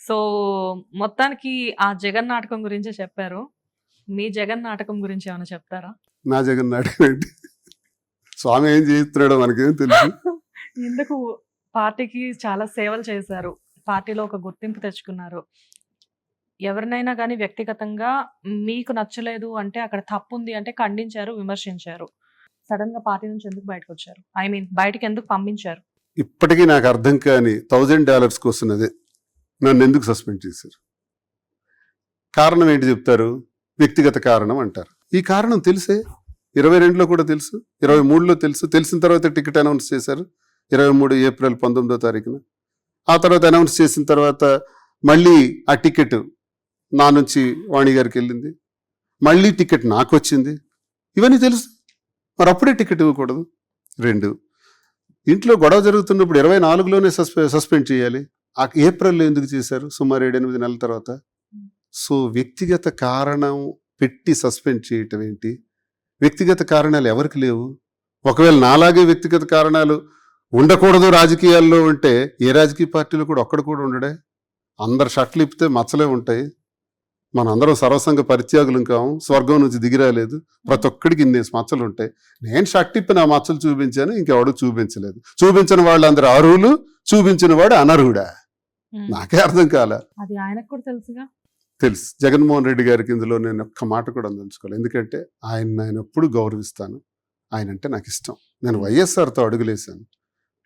So మొత్తానికి ఆ జగన్ నాటకం గురించే చెప్పారు. మీ జగన్ నాటకం గురించి ఏమైనా చెప్తారా? నా జగన్ నాటకం ఏంటి? స్వామి ఏం చేస్తున్నాడో మనకేం తెలుసు ఎందుకు పార్టీకి చాలా సేవలు చేశారు. పార్టీలో ఒక గుర్తింపు తెచ్చుకున్నారు. ఎవరినైనా కానీ వ్యక్తిగతంగా మీకు నచ్చలేదు అంటే అక్కడ తప్పు ఉంది అంటే ఖండించారు విమర్శించారు. సడన్గా పార్టీ నుంచి ఎందుకు బయటకు వచ్చారు? ఐ మీన్ బయటకు ఎందుకు పంపించారు? ఇప్పటికీ నాకు అర్థం కాని థౌజండ్ డాలర్స్ కోసం అదే. నన్ను ఎందుకు సస్పెండ్ చేశారు? కారణం ఏంటి చెప్తారు? వ్యక్తిగత కారణం అంటారు. ఈ కారణం తెలిసే? ఇరవై రెండులో కూడా తెలుసు ఇరవై మూడులో తెలుసు. తెలిసిన తర్వాత టికెట్ అనౌన్స్ చేశారు ఇరవై మూడు ఏప్రిల్ పంతొమ్మిదో తారీఖున. ఆ తర్వాత అనౌన్స్ చేసిన తర్వాత మళ్ళీ ఆ టికెట్ నా నుంచి వాణి గారికి వెళ్ళింది. మళ్ళీ టికెట్ నాకు వచ్చింది. ఇవన్నీ తెలుసు. మరి అప్పుడే టికెట్ ఇవ్వకూడదు. రెండు ఇంట్లో గొడవ జరుగుతున్నప్పుడు ఇరవై నాలుగులోనే సస్పె సస్పెండ్ చేయాలి. ఆ ఏప్రిల్లో ఎందుకు చేశారు? సుమారు ఏడు ఎనిమిది నెలల తర్వాత. సో వ్యక్తిగత కారణం పెట్టి సస్పెండ్ చేయటం ఏంటి? వ్యక్తిగత కారణాలు ఎవరికి లేవు? ఒకవేళ నాలాగే వ్యక్తిగత కారణాలు ఉండకూడదు రాజకీయాల్లో ఉంటే ఏ రాజకీయ పార్టీలో కూడా ఒక్కడు కూడా ఉండడే? అందరు షట్లు ఇప్పితే మచ్చలే ఉంటాయి. మనందరం సర్వసంగ పరిత్యాగులం కాము స్వర్గం నుంచి దిగిరాలేదు ప్రతి ఒక్కడికి ఇన్ని మచ్చలు ఉంటాయి. నేను షర్ట్ ఇప్పి నా మచ్చలు చూపించాను ఇంకెవడు చూపించలేదు. చూపించిన వాళ్ళందరూ అర్హులు చూపించిన వాడు అనర్హుడా? నాకే అర్థం కాలే. అది ఆయనకు కూడా తెలుసుగా? తెలుసు. జగన్మోహన్ రెడ్డి గారికి ఇందులో నేను ఒక్క మాట కూడా అందించుకోవాలి ఎందుకంటే ఆయన నేను ఎప్పుడు గౌరవిస్తాను. ఆయన అంటే నాకు ఇష్టం. నేను వైఎస్ఆర్తో అడుగులేశాను.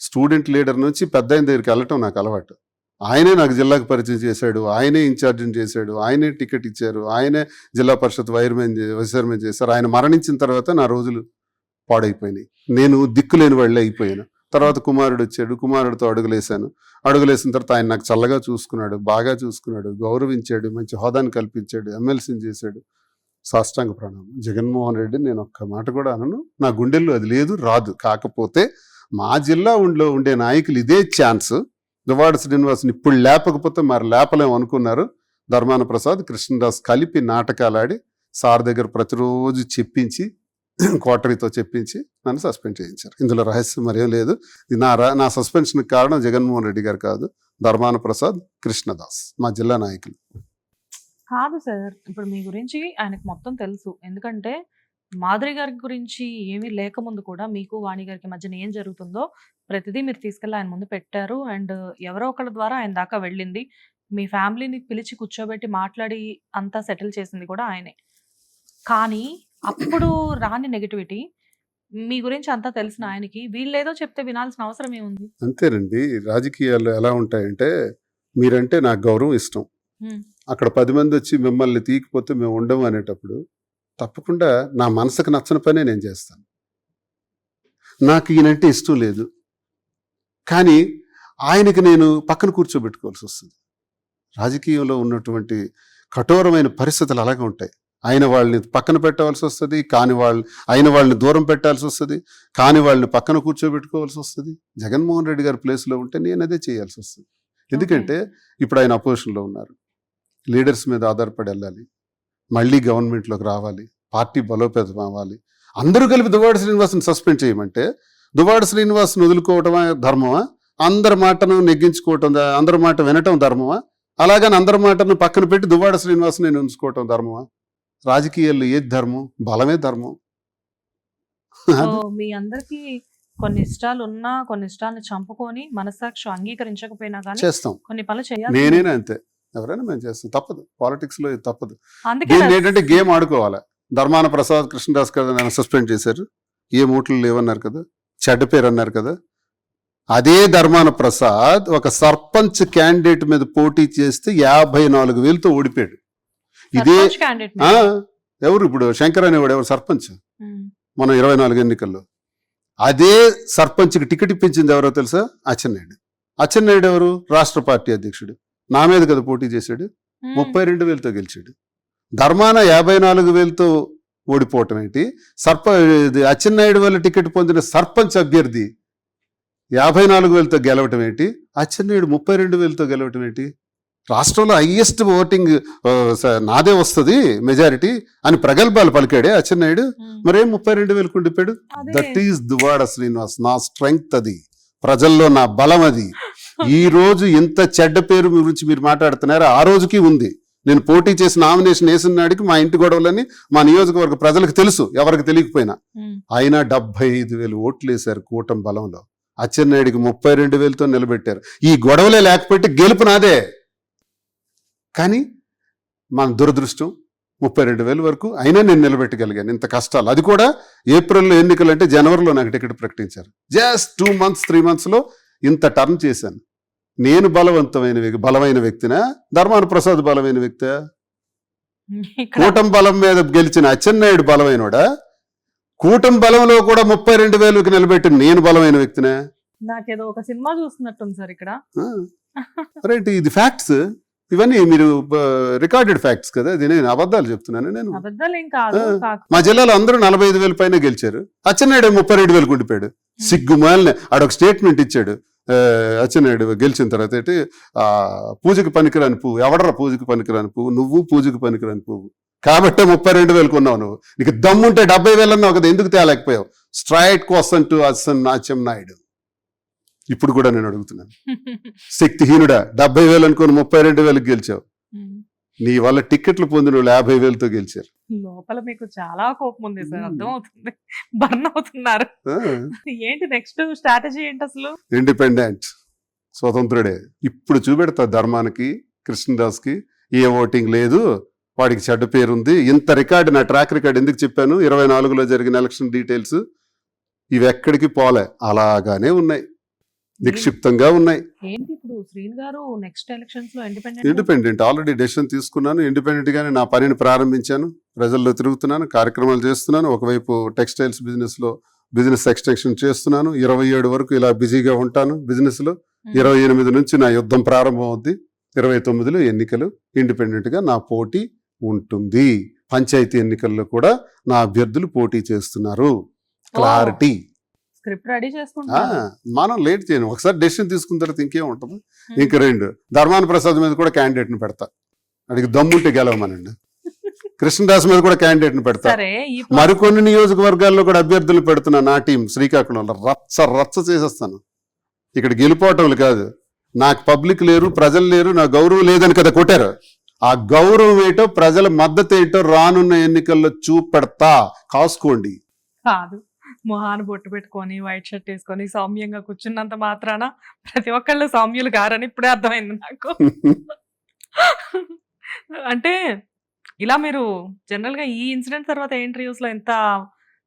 స్టూడెంట్ లీడర్ నుంచి పెద్ద ఆయన దగ్గరికి వెళ్ళటం నాకు అలవాటు. ఆయనే నాకు జిల్లాకు పరిచయం చేశాడు. ఆయనే ఇన్ఛార్జిని చేశాడు. ఆయనే టికెట్ ఇచ్చారు. ఆయనే జిల్లా పరిషత్ వైర్మెన్ చైర్మన్ చేశారు. ఆయన మరణించిన తర్వాత నా రోజులు పాడైపోయినాయి. నేను దిక్కులేని వాళ్ళే అయిపోయాను. తర్వాత కుమారుడు వచ్చాడు. కుమారుడితో అడుగులేశాను. అడుగులేసిన తర్వాత ఆయన నాకు చల్లగా చూసుకున్నాడు బాగా చూసుకున్నాడు గౌరవించాడు మంచి హోదాని కల్పించాడు ఎమ్మెల్సీని చేశాడు. సాష్టాంగ ప్రణామం. జగన్మోహన్ రెడ్డి నేను ఒక్క మాట కూడా అనను. నా గుండెల్లో అది లేదు రాదు. కాకపోతే మా జిల్లా ఉండిలో ఉండే నాయకులు ఇదే ఛాన్స్. దువాడ శ్రీనివాస్ని ఇప్పుడు లేపకపోతే మరి లేపలేం అనుకున్నారు. ధర్మాన ప్రసాద్ కృష్ణదాస్ కలిపి నాటకాలు ఆడి సార్ దగ్గర ప్రతిరోజు చెప్పించి క్వార్టరీతో చెప్పించి నన్ను సస్పెండ్ చేయించారు. ఇందులో రహస్యం మరేం లేదు. ఇది నా నా సస్పెన్షన్కి కారణం జగన్మోహన్ రెడ్డి గారు కాదు. ధర్మాన ప్రసాద్ కృష్ణదాస్ మా జిల్లా నాయకులు. కాదు సార్ ఇప్పుడు మీ గురించి ఆయనకు మొత్తం తెలుసు. ఎందుకంటే మాధురి గారి గురించి ఏమీ లేకముందు కూడా మీకు వాణి గారికి మధ్యన ఏం జరుగుతుందో ప్రతిదీ మీరు తీసుకెళ్ళి ఆయన ముందు పెట్టారు. అండ్ ఎవరో ఒకళ్ళ ద్వారా ఆయన దాకా వెళ్ళింది. మీ ఫ్యామిలీని పిలిచి కూర్చోబెట్టి మాట్లాడి అంతా సెటిల్ చేసింది కూడా ఆయనే. కానీ అప్పుడు రాని నెగిటివిటీ మీ గురించి అంతా తెలిసిన ఆయనకి వీళ్ళేదో చెప్తే వినాల్సిన అవసరం ఏముంది? అంతేనండి. రాజకీయాల్లో ఎలా ఉంటాయంటే మీరంటే నాకు గౌరవం ఇష్టం. అక్కడ పది మంది వచ్చి మిమ్మల్ని తీయకపోతే మేము ఉండము అనేటప్పుడు తప్పకుండా నా మనసుకు నచ్చని పనే నేను చేస్తాను. నాకు ఈయనంటే ఇష్టం లేదు. కానీ ఆయనకి నేను పక్కన కూర్చోబెట్టుకోవాల్సి వస్తుంది. రాజకీయంలో ఉన్నటువంటి కఠోరమైన పరిస్థితులు అలాగే ఉంటాయి. ఆయన వాళ్ళని పక్కన పెట్టవలసి వస్తుంది కాని వాళ్ళు అయిన వాళ్ళని దూరం పెట్టాల్సి వస్తుంది కాని వాళ్ళని పక్కన కూర్చోబెట్టుకోవాల్సి వస్తుంది. జగన్మోహన్ రెడ్డి గారి ప్లేస్లో ఉంటే నేను అదే చేయాల్సి వస్తుంది. ఎందుకంటే ఇప్పుడు ఆయన అపోజిషన్లో ఉన్నారు. లీడర్స్ మీద ఆధారపడి వెళ్ళాలి. మళ్ళీ గవర్నమెంట్లోకి రావాలి. పార్టీ బలోపేతం అవ్వాలి. అందరూ కలిపి దువ్వాడ శ్రీనివాస్ని సస్పెండ్ చేయమంటే దువ్వాడ శ్రీనివాస్ని వదులుకోవటమా ధర్మమా? అందరి మాటను నెగ్గించుకోవటం అందరి మాట వినటం ధర్మమా? అలాగని అందరి మాటను పక్కన పెట్టి దువ్వాడ శ్రీనివాస్ని నేను ఉంచుకోవటం ధర్మమా? రాజకీయాల్లో ఏది ధర్మం? బలమే ధర్మం. మీ అందరికి కొన్ని ఇష్టాలు ఉన్నా కొన్ని ఇష్టాలను చంపుకొని మనసాక్షి అంగీకరించకపోయినా కానీ చేస్తాం. కొన్ని పనులు చేయాలి నేనేనా అంతే. ఎవరైనా మేము చేస్తాం. తప్పదు. పాలిటిక్స్లో ఇది తప్పదు. దీన్ని ఏంటంటే గేమ్ ఆడుకోవాలి. ధర్మాన ప్రసాద్ కృష్ణదాస్ కదా నన్ను సస్పెండ్ చేశారు. ఏ మూటలు లేవన్నారు కదా? చెడ్డ పేరు అన్నారు కదా? అదే ధర్మాన ప్రసాద్ ఒక సర్పంచ్ క్యాండిడేట్ మీద పోటీ చేస్తే యాభై నాలుగు వేలతో ఓడిపోయాడు. ఇదే. ఎవరు ఇప్పుడు శంకర్ అనేవాడు ఎవరు? సర్పంచ్. మన ఇరవై నాలుగు ఎన్నికల్లో. అదే సర్పంచ్కి టికెట్ ఇప్పించింది ఎవరో తెలుసా? అచ్చెన్నాయుడు. అచ్చెన్నాయుడు ఎవరు? రాష్ట్ర పార్టీ అధ్యక్షుడు. నా మీద కదా పోటీ చేశాడు. ముప్పై రెండు వేలతో గెలిచాడు. ధర్మాన యాభై నాలుగు వేలతో ఓడిపోవటం ఏంటి? సర్ప ఇది అచ్చెన్నాయుడు వల్ల టికెట్ పొందిన సర్పంచ్ అభ్యర్థి యాభై నాలుగు వేలతో గెలవటం ఏంటి? అచ్చెన్నాయుడు ముప్పై రెండు వేలతో గెలవటం ఏంటి? రాష్ట్రంలో హైయెస్ట్ ఓటింగ్ నాదే వస్తుంది మెజారిటీ అని ప్రగల్భాలు పలికాడే అచ్చెన్నాయుడు. మరేం ముప్పై రెండు వేలకు ఉండిపోయాడు అదే. That is Duvvada Srinivas. నా స్ట్రెంగ్త్ అది. ప్రజల్లో నా బలం అది. ఈ రోజు ఇంత చెడ్డ పేరు గురించి మీరు మాట్లాడుతున్నారు? ఆ రోజుకి ఉంది. నేను పోటీ చేసి నామినేషన్ వేసిన నాడికి మా ఇంటి గొడవలని మా నియోజకవర్గ ప్రజలకు తెలుసు ఎవరికి తెలియకపోయినా. అయినా డెబ్బై ఐదు వేలు ఓట్లు వేశారు కూటమి బలంలో. అచ్చెన్నాయుడికి ముప్పై రెండు వేలతో నిలబెట్టారు. ఈ గొడవలే లేకపోతే గెలుపు నాదే. కానీ మన దురదృష్టం ముప్పై రెండు వేల వరకు అయినా నేను నిలబెట్టగలిగాను. ఇంత కష్టాలు. అది కూడా ఏప్రిల్లో ఎన్నికలు అంటే జనవరిలో నాకు టికెట్ ప్రకటించారు. జస్ట్ టూ మంత్స్ త్రీ మంత్స్లో ఇంత టర్న్ చేశాను. నేను బలవంతమైన వ్యక్తి బలమైన వ్యక్తినా? ధర్మాన ప్రసాద్ బలమైన వ్యక్తి? కూటమి బలం మీద గెలిచిన అచ్చెన్నాయుడు బలమైనోడా? కూటమి బలంలో కూడా ముప్పై రెండు వేలకు నిలబెట్టిన నేను బలమైన వ్యక్తినే? నాకేదో ఒక సినిమా చూస్తున్నట్టుంది సార్ ఇక్కడ. రైట్ ఇది ఫ్యాక్ట్స్? ఇవన్నీ మీరు రికార్డెడ్ ఫ్యాక్ట్స్ కదా ఇది నేను అబద్ధాలు చెప్తున్నాను నేను మా జిల్లాలో అందరూ నలభై ఐదు వేల పైన గెలిచారు. అచ్చెన్నాయుడు ముప్పై రెండు వేలకు ఉండిపోయాడు సిగ్గు మాలిన ఆడొక స్టేట్మెంట్ ఇచ్చాడు. అచ్చెన్నాయుడు గెలిచిన తర్వాత ఏంటి ఆ పూజకి పనికిరాని పువ్వు ఎవడరా పూజకి పనికిరాని పువ్వు? నువ్వు పూజకి పనికిరాని పువ్వు. కాబట్టే ముప్పై రెండు వేలకు ఉన్నావు నువ్వు. నీకు దమ్ముంటే డెబ్బై వేలు అన్నావు కదా ఎందుకు తేలేకపోయావు? స్ట్రైట్ క్వశ్చన్ టు అసన్ నాచ్యం నాయుడు ఇప్పుడు కూడా నేను అడుగుతున్నాను. శక్తిహీనుడా డెబ్బై వేలు అనుకుని ముప్పై రెండు వేలకు గెలిచావు. నీ వల్ల టికెట్లు పొందిన వాళ్ళు యాభై వేలతో గెలిచారు. లోపల మీకు చాలా కోపం ఉంది సార్. అర్థం అవుతుంది బర్న్ అవుతున్నారు. ఏంటి నెక్స్ట్ స్ట్రాటజీ ఏంటి అసలు? ఇండిపెండెంట్ స్వతంత్రుడే. ఇప్పుడు చూపెడతా ధర్మానికి కృష్ణదాస్కి ఏ ఓటింగ్ లేదు వాడికి చెడ్డ పేరు ఉంది ఇంత రికార్డు నా ట్రాక్ రికార్డ్ ఎందుకు చెప్పాను? ఇరవై నాలుగులో జరిగిన ఎలక్షన్ డీటెయిల్స్ ఇవి ఎక్కడికి పోలే అలాగానే ఉన్నాయి. నిక్షిప్తంగా ఉన్నాయి. ఏంటి ఇప్పుడు శ్రీన్ గారు నెక్స్ట్ ఎలక్షన్స్లో ఇండిపెండెంట్ ఇండిపెండెంట్ ఆల్రెడీ డెసిషన్ తీసుకున్నాను. ఇండిపెండెంట్ గానే నా పనిని ప్రారంభించాను. ప్రజల్లో తిరుగుతున్నాను కార్యక్రమాలు చేస్తున్నాను. ఒకవైపు టెక్స్టైల్స్ బిజినెస్లో బిజినెస్ ఎక్స్టెన్షన్ చేస్తున్నాను. ఇరవై ఏడు వరకు ఇలా బిజీగా ఉంటాను బిజినెస్లో. ఇరవై ఎనిమిది నుంచి నా యుద్ధం ప్రారంభం అవుద్ది ఇరవై తొమ్మిదిలో ఎన్నికలు ఇండిపెండెంట్గా నా పోటీ ఉంటుంది. పంచాయతీ ఎన్నికల్లో కూడా నా అభ్యర్థులు పోటీ చేస్తున్నారు. క్లారిటీ స్క్రిప్ట్ రెడీ ఆ, చేసుకుంటున్నారు మనం లేట్ చేయను. ఒకసారి డెసిషన్ తీసుకున్న తర్వాత ఇంకేం ఉంటుంది? ఇంక రెండు. ధర్మాన ప్రసాద్ మీద కూడా క్యాండిడేట్ని పెడతా. అడిగి దమ్ముంటే గెలవమనండి. కృష్ణదాస్ మీద కూడా క్యాండిడేట్ని పెడతా మరికొన్ని నియోజకవర్గాల్లో కూడా అభ్యర్థులు పెడుతున్నా నా టీం శ్రీకాకుళంలో రచ్చ రచ్చ చేసేస్తాను. ఇక్కడ గెలిపోవటం కాదు. నాకు పబ్లిక్ లేరు ప్రజలు లేరు నా గౌరవం లేదని కదా కొట్టారు. ఆ గౌరవం ఏంటో ప్రజల మద్దతు ఏంటో రానున్న ఎన్నికల్లో చూపెడతా. కాసుకోండి. కాదు. మొహాన్ని బొట్టు పెట్టుకొని వైట్ షర్ట్ వేసుకొని సౌమ్యంగా కూర్చున్నంత మాత్రాన ప్రతి ఒక్కళ్ళు సౌమ్యులు గారని ఇప్పుడే అర్థమైంది నాకు. అంటే ఇలా మీరు జనరల్గా ఈ ఇన్సిడెంట్ తర్వాత ఇంటర్వ్యూస్లో ఎంత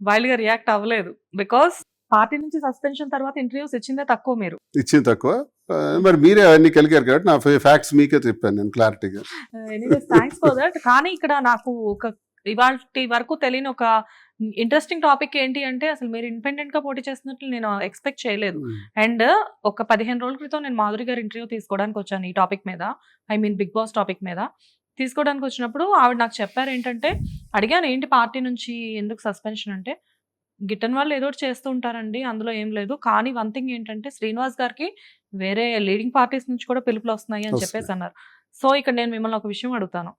వైల్డ్గా రియాక్ట్ అవ్వలేదు? బికాస్ పార్టీ నుంచి సస్పెన్షన్ తర్వాత ఇంటర్వ్యూస్ ఇచ్చిందే తక్కువ మీరు. ఇచ్చింది తక్కువ. మరి మీరే అవన్నీ కలిగారు కాబట్టి నా ఫ్యాక్ట్స్ మీకే చెప్పాను నేను క్లారిటీగా. థ్యాంక్స్ ఫర్ దట్ కానీ ఇక్కడ నాకు ఒక ఇవాళ వరకు తెలియని ఒక ఇంట్రెస్టింగ్ టాపిక్ ఏంటి అంటే అసలు మీరు ఇండిపెండెంట్గా పోటీ చేస్తున్నట్లు నేను ఎక్స్పెక్ట్ చేయలేదు. అండ్ ఒక పదిహేను రోజుల క్రితం నేను మాధురి గారి ఇంటర్వ్యూ తీసుకోవడానికి వచ్చాను ఈ టాపిక్ మీద. I mean Big Boss topic మీద. తీసుకోవడానికి వచ్చినప్పుడు ఆవిడ నాకు చెప్పారు ఏంటంటే అడిగాను ఏంటి పార్టీ నుంచి ఎందుకు సస్పెన్షన్ అంటే గిట్టన్ వాళ్ళు ఏదో ఒకటి చేస్తూ ఉంటారండి అందులో ఏం లేదు. కానీ వన్ థింగ్ ఏంటంటే శ్రీనివాస్ గారికి వేరే లీడింగ్ పార్టీస్ నుంచి కూడా పిలుపులు వస్తున్నాయి అని. చెప్పేసి అన్నారు. సో ఇక్కడ నేను మిమ్మల్ని ఒక విషయం అడుగుతాను.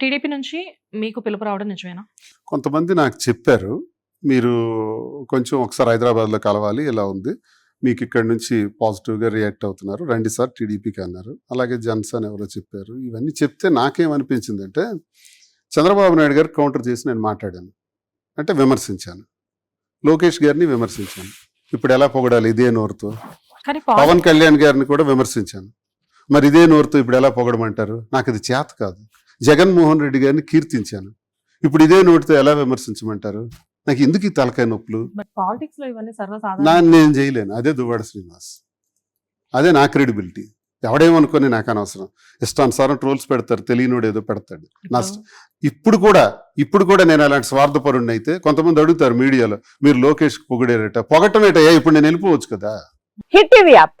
టీడీపీ నుంచి మీకు పిలుపు రావడం నిజమేనా? కొంతమంది నాకు చెప్పారు మీరు కొంచెం ఒకసారి హైదరాబాద్లో కలవాలి ఇలా ఉంది. మీకు ఇక్కడ నుంచి పాజిటివ్గా రియాక్ట్ అవుతున్నారు. రండి సార్ టీడీపీకి అన్నారు. అలాగే జన్సన్ ఎవరో చెప్పారు. ఇవన్నీ చెప్తే నాకేమనిపించింది అంటే చంద్రబాబు నాయుడు గారు కౌంటర్ చేసి నేను మాట్లాడాను. అంటే విమర్శించాను. లోకేష్ గారిని విమర్శించాను. ఇప్పుడు ఎలా పొగడాలి ఇదే నోరుతో? పవన్ కళ్యాణ్ గారిని కూడా విమర్శించాను. మరి ఇదే నోరుతో ఇప్పుడు ఎలా పొగడమంటారు? నాకు అది చేత కాదు. జగన్మోహన్ రెడ్డి గారిని కీర్తించాను. ఇప్పుడు ఇదే నోటితో ఎలా విమర్శించమంటారు? నాకు ఎందుకు ఈ తలకాయ నొప్పులు? బట్ పాలిటిక్స్లో ఇవన్నీ నా సర్వసాధారణ నేను చేయలేను. అదే దువ్వాడ శ్రీనివాస్. అదే నా క్రెడిబిలిటీ. ఎవడేమనుకొని నాకు అనవసరం. ఇష్టానుసారం ట్రోల్స్ పెడతారు. తెలియనోడు ఏదో పెడతాడు. నా ఇప్పుడు- కూడా ఇప్పుడు కూడా నేను అలాంటి స్వార్థపరుణ్ణి అయితే కొంతమంది అడుగుతారు మీడియాలో మీరు లోకేష్ పొగిడారట పొగటమేటయ్యా ఇప్పుడు నేను వెళ్ళిపోవచ్చు కదా? Hit TV app.